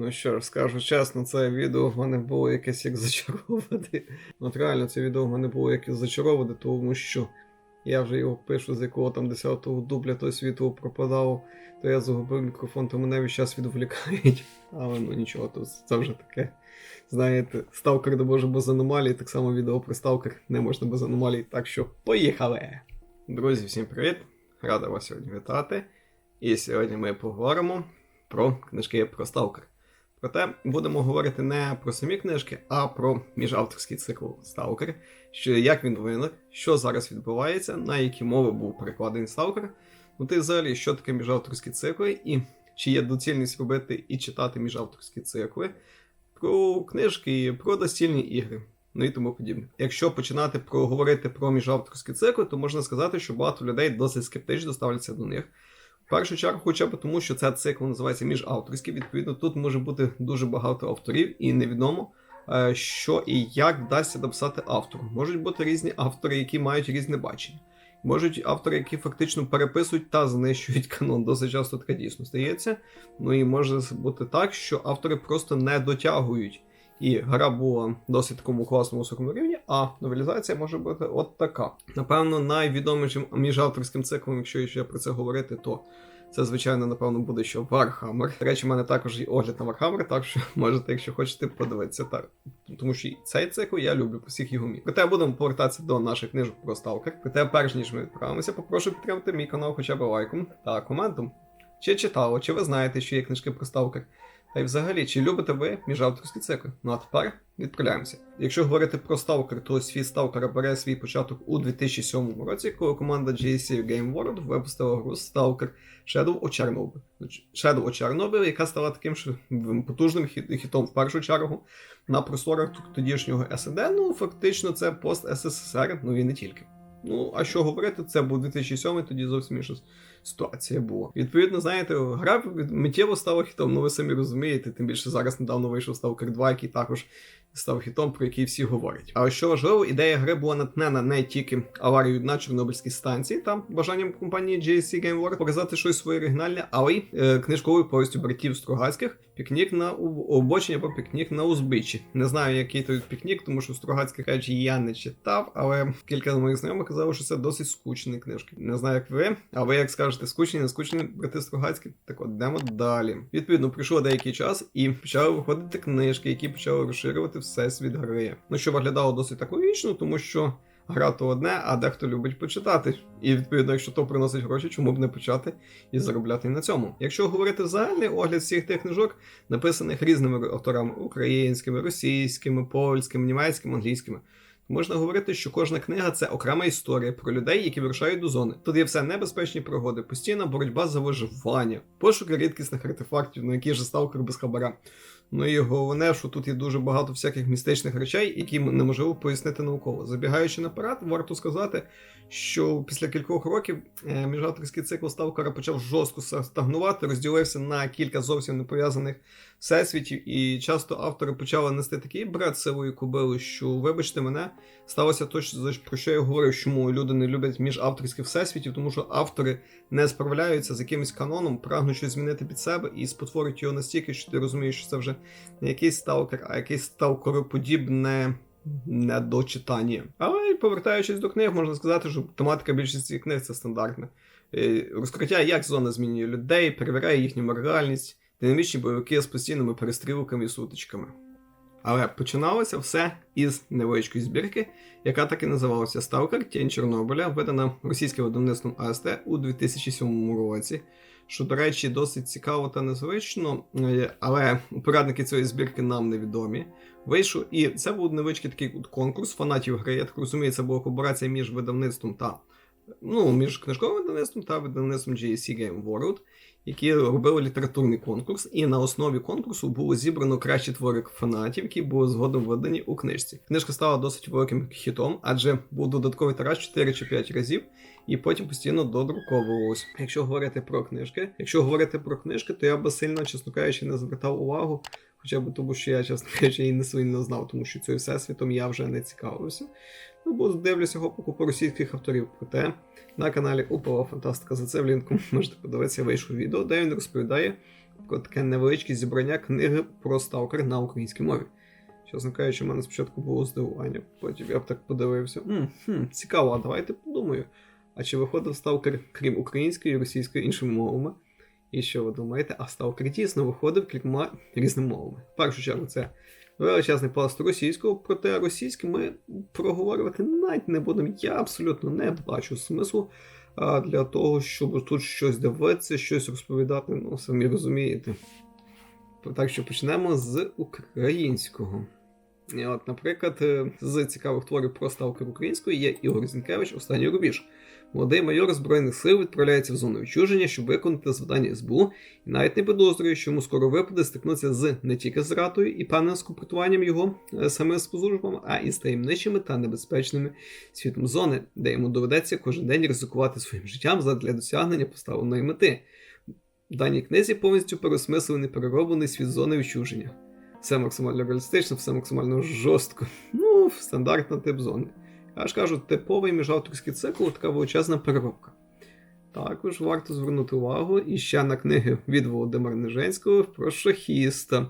Ну що ж, скажу чесно, це відео в мене було якесь як зачароване. От реально, це відео в мене було якесь зачароване, тому що я вже його пишу, з якого там 10-го дубля той світло пропадав, то я загубив мікрофон, то мене весь час відволікають. Але ну нічого, то це вже таке. Знаєте, сталкер не може без аномалій, так само відео про сталкер не можна без аномалій. Так що поїхали! Друзі, всім привіт! Рада вас сьогодні вітати. І сьогодні ми поговоримо про книжки про сталкер. Проте будемо говорити не про самі книжки, а про міжавторський цикл Сталкер, що як він виник, що зараз відбувається, на які мови був перекладений Сталкер. Ну ти взагалі, що таке міжавторські цикли, і чи є доцільність робити і читати міжавторські цикли, про книжки, про настільні ігри. Ну і тому подібне. Якщо починати про говорити про міжавторські цикли, то можна сказати, що багато людей досить скептично ставляться до них. Першу чергу, хоча б тому, що цей цикл називається міжавторський, відповідно, тут може бути дуже багато авторів, і невідомо, е, що і як вдасться написати автору. Можуть бути різні автори, які мають різне бачення. Можуть автори, які фактично переписують та знищують канон. Досить часто таке дійсно стається. Ну і може бути так, що автори просто не дотягують. І гра була досить такому класному високому рівні, а новелізація може бути от така. Напевно, найвідомішим міжавторським циклом, якщо ще про це говорити, то це, звичайно, напевно, буде що Warhammer. До речі, в мене також є огляд на Warhammer, так що можете, якщо хочете, подивитися. Так. Тому що цей цикл я люблю по всіх його міг. Проте будемо повертатися до наших книжок про Сталкер. Проте, перш ніж ми відправимося, попрошу підтримати мій канал хоча б лайком та коментом. Чи читали, чи ви знаєте, що є книжки про Сталкер? Та й взагалі, чи любите ви міжавторські цикли? Ну а тепер відправляємося. Якщо говорити про Сталкер, то світ Сталкера бере свій початок у 2007 році, коли команда GSC Game World випустила гру Stalker Shadow of Chernobyl. Shadow of Chernobyl, яка стала таким ж потужним хітом в першу чергу на просторах тодішнього СНД. Ну, фактично, це пост СССР, ну і не тільки. Ну, а що говорити, це був 2007, тоді зовсім інша ситуація була. Відповідно, знаєте, гра миттєво стала хітом, ну ви самі розумієте, тим більше зараз недавно вийшов Stalker 2, який також став хітом, про який всі говорять. Але що важливо, ідея гри була натхнена не тільки аварією на Чорнобильській станції, там бажанням компанії GSC Game показати щось своє оригінальне, але й е, книжковою повістю братів Стругацьких пікнік на обочині або пікнік на узбіччі. Не знаю, який той пікнік, тому що Стругацьких речі я не читав, але кілька моїх знайомих казали, що це досить скучні книжки. Не знаю, як ви, а ви як скажете, скучні, не скучні брати Стругацькі? Так от йдемо далі. Відповідно, прийшов деякий час і почали виходити книжки, які почали розширювати всесвіт гри. Ну що виглядало досить так логічно, тому що. Гра то одне, а дехто любить почитати. І відповідно, якщо то приносить гроші, чому б не почати і заробляти на цьому. Якщо говорити загальний огляд всіх тих книжок, написаних різними авторами українськими, російськими, польськими, німецькими, англійськими. Можна говорити, що кожна книга це окрема історія про людей, які вирушають до зони. Тут є все небезпечні пригоди, постійна боротьба за виживання, пошуки рідкісних артефактів, на які ж сталкер без хабара. Ну і головне, що тут є дуже багато всяких містичних речей, які неможливо пояснити науково. Забігаючи наперед, варто сказати, що після кількох років е, міжавторський цикл Сталкера почав жорстко стагнувати, розділився на кілька зовсім не пов'язаних всесвітів, і часто автори почали нести такий бред сивої кобили, що, вибачте мене, сталося за про що я говорив, чому люди не люблять міжавторських всесвітів, тому що автори не справляються з якимось каноном, прагнуть щось змінити під себе і спотворюють його настільки, що ти розумієш, що це вже якийсь сталкер, а якийсь сталкероподібне недочитання. Але повертаючись до книг, можна сказати, що тематика більшості книг це стандартна. Е, Розкриття, як зона змінює людей, перевіряє їхню моральність, динамічні бойовики з постійними перестрілками і сутичками. Але починалося все із невеличкої збірки, яка так і називалася Сталкер Тінь Чорнобиля, видана російським видавництвом АСТ у 2007 році. Що, до речі, досить цікаво та незвично, е, але порадники цієї збірки нам невідомі. Вийшов, і це був невеличкий такий конкурс фанатів гри. Я так розумію, це була колаборація між видавництвом та ну, між книжковим видавництвом та видавництвом GSC Game World, які робили літературний конкурс, і на основі конкурсу було зібрано кращі твори фанатів, які були згодом видані у книжці. Книжка стала досить великим хітом, адже був додатковий тираж 4 чи 5 разів, і потім постійно додруковувалось. Якщо говорити про книжки, якщо говорити про книжки, то я би сильно, чесно кажучи, не звертав увагу. Хоча б тому, що я, чесно кажучи, її не сильно знав, тому що цим всесвітом я вже не цікавився. Ну, бо дивлюся гопаку по російських авторів. Проте на каналі Упова Фантастика за це в лінку можете подивитися, вийшло відео, де він розповідає про таке невеличке зібрання книги про сталкер на українській мові. Чесно кажучи, в мене спочатку було здивування, потім я б так подивився. м хм, цікаво, а давайте подумаю. А чи виходив сталкер, крім української і російської іншими мовами? І що ви думаєте? А сталкер дійсно виходив кількома різними мовами. В першу чергу, це величезний пласт російського, проте російське ми проговорювати навіть не будемо. Я абсолютно не бачу смислу для того, щоб тут щось дивитися, щось розповідати, ну самі розумієте. Так що почнемо з українського. І От, наприклад, е, з цікавих творів про сталкер української є Ігор Зінкевич Останній рубіж. Молодий майор Збройних сил відправляється в зону відчуження, щоб виконати завдання СБУ, і навіть не підозрює, що йому скоро випаде стикнутися з не тільки зрадою і певним скомпротуванням його е, самим спецслужбами, а і з таємничими та небезпечними світом зони, де йому доведеться кожен день ризикувати своїм життям задля досягнення поставленої мети. В даній книзі повністю переосмислений перероблений світ зони відчуження. Все максимально реалістично, все максимально жорстко. Ну, стандартна тип зони. Я ж кажу, типовий міжавторський цикл така величезна переробка. Також варто звернути увагу і ще на книги від Володимира Ниженського про шахіста.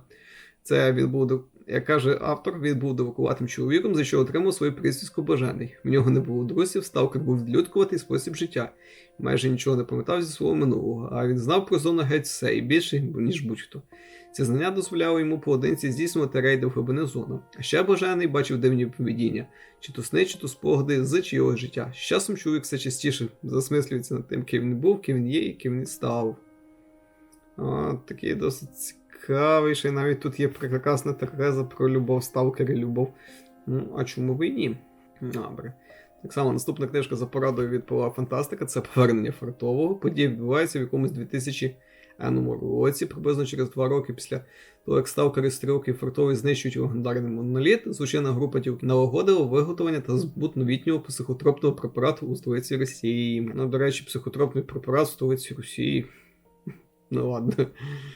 Це він як каже автор, він був девакуватим чоловіком, за що отримав свою прізвиську бажаний. В нього не було друзів, ставкер був відлюдкуватий спосіб життя. Майже нічого не пам'ятав зі свого минулого, а він знав про зону геть все і більше, ніж будь-хто. Ці знання дозволяло йому поодинці здійснювати рейди в глибини зони. А ще бажаний бачив дивні поведіння, чи то сни, чи то спогади з чийогось життя. З часом чоловік все частіше засмислюється над тим, ким він був, ким він є і ким він став. О, такий досить цікавий, навіть тут є прекрасна Тереза про любов, сталкери, любов. Ну, а чому б і ні? Добре. Так само наступна книжка за порадою від Павла Фантастика це повернення фартового. Події відбуваються в якомусь 2000 енному році, приблизно через два роки після того, як сталкери стрілки фартовий знищують легендарний моноліт, злочинна група тільки налагодила виготовлення та збут новітнього психотропного препарату у столиці Росії. Ну, до речі, психотропний препарат в столиці Росії. Ну ладно.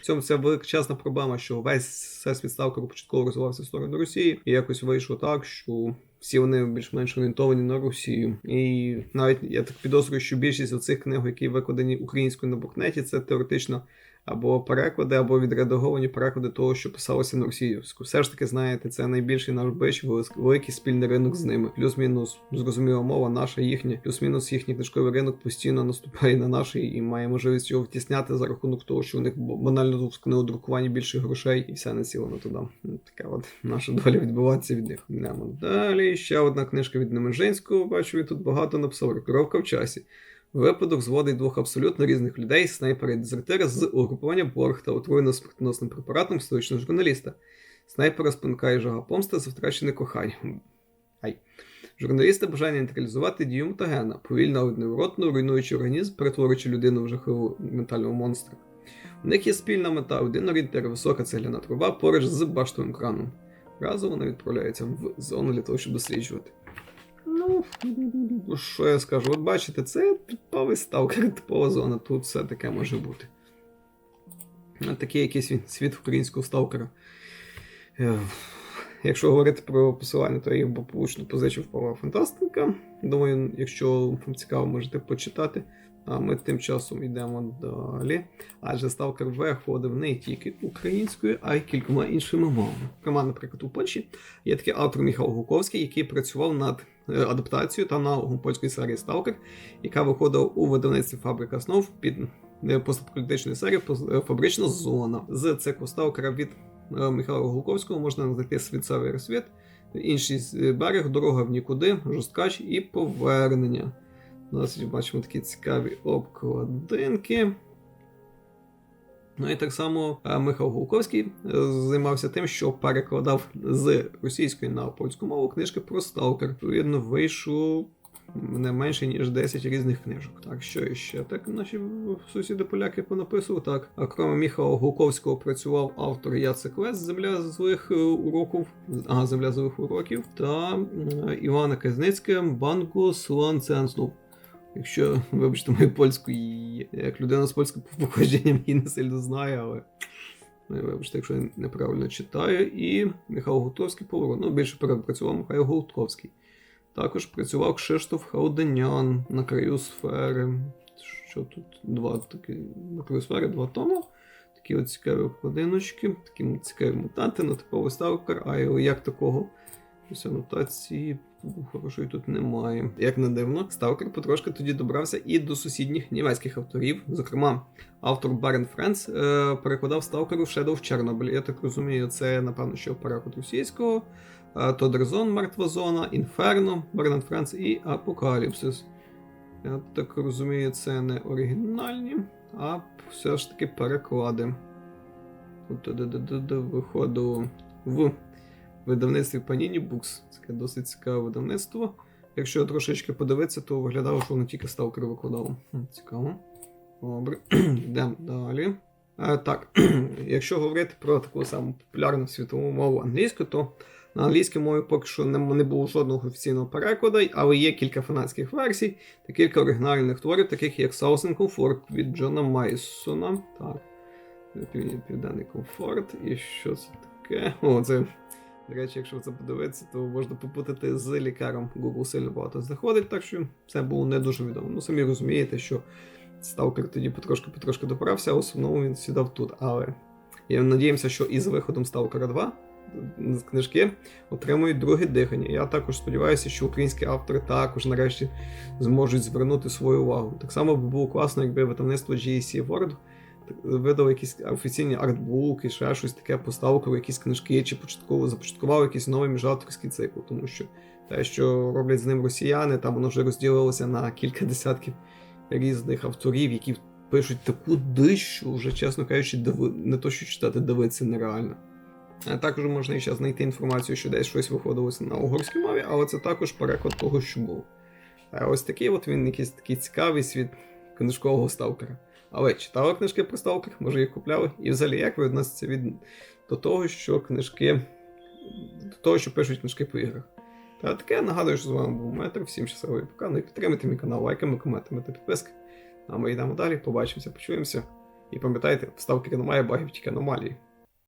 В цьому ця величезна проблема, що весь всесвіт сталкеру початково розвивався в сторону Росії, і якось вийшло так, що всі вони більш-менш орієнтовані на Росію. І навіть я так підозрюю, що більшість оцих книг, які викладені українською на букнеті, це теоретично або переклади, або відредаговані переклади того, що писалося на російську. Все ж таки, знаєте, це найбільший наш бич, великий спільний ринок з ними. Плюс-мінус зрозуміла мова, наша їхня, плюс-мінус їхній книжковий ринок постійно наступає на наш і має можливість його втісняти за рахунок того, що у них банально в книгодрукуванні більше грошей, і все націлено туди. Ну, Така от наша доля відбувається від них. Йдемо далі. Ще одна книжка від Неменжинського. Бачу, він тут багато написав. Рокировка в часі. Випадок зводить двох абсолютно різних людей, снайпера і дезертира з угрупування Борг та отруєно смертоносним препаратом столичного журналіста. Снайпера спонукає жага помста за втрачене кохання. Ай. Журналіста бажання нейтралізувати дію мутагена, повільно одноворотно руйнуючи організм, перетворюючи людину в жахливу ментального монстра. У них є спільна мета, один орієнтир, висока цегляна труба поруч з баштовим краном. Разом вони відправляються в зону для того, щоб досліджувати. Ну, що я скажу? От бачите, це типовий сталкер, типова зона, тут все таке може бути. Такий якийсь світ українського сталкера. Е, Якщо говорити про посилання, то я їх позичив Павла Фантастика. Думаю, якщо вам цікаво, можете почитати. А ми тим часом йдемо далі. Адже Сталкер виходив не тільки українською, а й кількома іншими мовами. Зокрема, наприклад, у Польщі є такий автор Міхал Гуковський, який працював над е, адаптацією та аналогом польської серії Сталкер, яка виходила у видавництві Фабрика Снов під е, постаполітичної серії е, Фабрична зона. З циклу Сталкера від Михайла Гулковського можна знайти світцевий розсвіт, інший берег, дорога в нікуди, жорсткач і повернення. У нас бачимо такі цікаві обкладинки. Ну і так само е, Михайло Гулковський е, займався тим, що перекладав з російської на польську мову книжки про сталкер. Відповідно, вийшло не менше, ніж 10 різних книжок. Так, що ще так наші сусіди поляки понаписували. Так, а крім Міхала Гулковського працював автор Яцек Лес Земля злих е, уроків, ага, Земля злих уроків та Івана Казницьке Банку Слан Ценснув. Якщо, вибачте, мою польську, як людина з польським походженням її не сильно знаю, але ну, вибачте, якщо я неправильно читаю. І Михайло Гутовський поворот. Ну, більше перепрацював Михайло Гутковський. Також працював Кшиштоф Хауденян на краю сфери. Що тут два такі на краю сфери, два тома. Такі от цікаві обкладиночки, такі цікаві мутанти, ну типовий сталкер, а його як такого. Ось анотації хорошої тут немає. Як не дивно, сталкер потрошки тоді добрався і до сусідніх німецьких авторів. Зокрема, автор Барен Френц е, перекладав сталкеру Shadow of Chernobyl. Я так розумію, це напевно, що переклад російського. Е, Тодерзон, Мертва зона, Інферно, Барен Френц і Апокаліпсис. Я так розумію, це не оригінальні, а все ж таки переклади. Тут де-де-де-де в видавництві Panini Books. Це досить цікаве видавництво. Якщо трошечки подивитися, то виглядало, що воно тільки сталкер викладало. Цікаво. Добре, йдемо далі. Е, так, якщо говорити про таку саму популярну світову мову англійську, то на англійській мові поки що не, не було жодного офіційного перекладу, але є кілька фанатських версій та кілька оригінальних творів, таких як Southern Comfort від Джона Майсона. Так. Південний комфорт. І що це таке? О, це. До речі, якщо це подивитися, то можна попутати з лікарем. Google сильно багато знаходить, так що це було не дуже відомо. Ну, самі розумієте, що Сталкер тоді потрошки-потрошки добрався, а в основному він сідав тут. Але я надіємося, що із виходом Сталкера 2 з книжки отримують друге дихання. Я також сподіваюся, що українські автори також нарешті зможуть звернути свою увагу. Так само би було класно, якби видавництво GSC World видав якісь офіційні артбуки, ще щось таке по Сталкеру, якісь книжки, чи початково започаткував якийсь новий міжавторський цикл, тому що те, що роблять з ним росіяни, там воно вже розділилося на кілька десятків різних авторів, які пишуть таку дич, що вже, чесно кажучи, диви... не то, що читати, дивитися нереально. Також можна ще знайти інформацію, що десь щось виходилося на угорській мові, але це також переклад того, що було. А ось такий от він якийсь такий цікавий світ книжкового сталкера. Але читали книжки про сталкер, може їх купляли. І взагалі як ви відноситься від до того, що книжки. до того, що пишуть книжки по іграх. Та таке нагадую, що з вами був Метр. Всім щасливої пока. Ну і підтримайте мій канал лайками, коментами та підписки. А ми йдемо далі, побачимося, почуємося. І пам'ятайте, в сталкері немає багів, тільки аномалії.